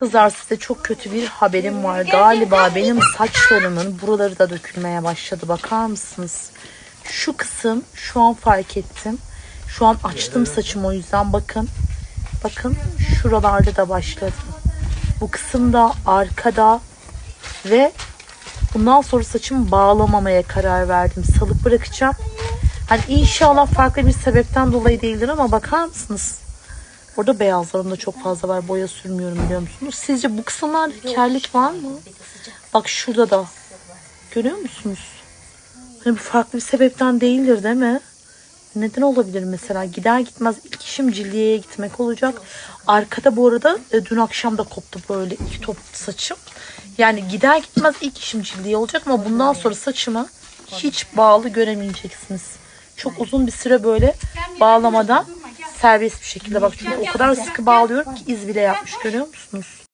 Kızlar size çok kötü bir haberim var. Galiba benim saçlarımın buraları da dökülmeye başladı. Bakar mısınız? Şu kısım şu an fark ettim. Şu an açtım saçımı o yüzden bakın. Bakın şuralarda da başladı. Bu kısımda arkada ve bundan sonra saçımı bağlamamaya karar verdim. Salıp bırakacağım. Hani inşallah farklı bir sebepten dolayı değildir ama bakar mısınız? Orada beyazlarım da çok fazla var. Boya sürmüyorum biliyor musunuz? Sizce bu kısımlarda kerlik var mı? Bak şurada da. Görüyor musunuz? Hani bu farklı bir sebepten değildir değil mi? Neden olabilir mesela? Gider gitmez ilk işim cildiyeye gitmek olacak. Arkada bu arada e, dün akşam da koptu böyle iki top saçım. Yani gider gitmez ilk işim cildiye olacak ama bundan sonra saçımı hiç bağlı göremeyeceksiniz. Çok uzun bir süre böyle bağlamadan serbest bir şekilde bak çünkü o kadar sıkı bağlıyorum ki iz bile yapmış görüyor musunuz?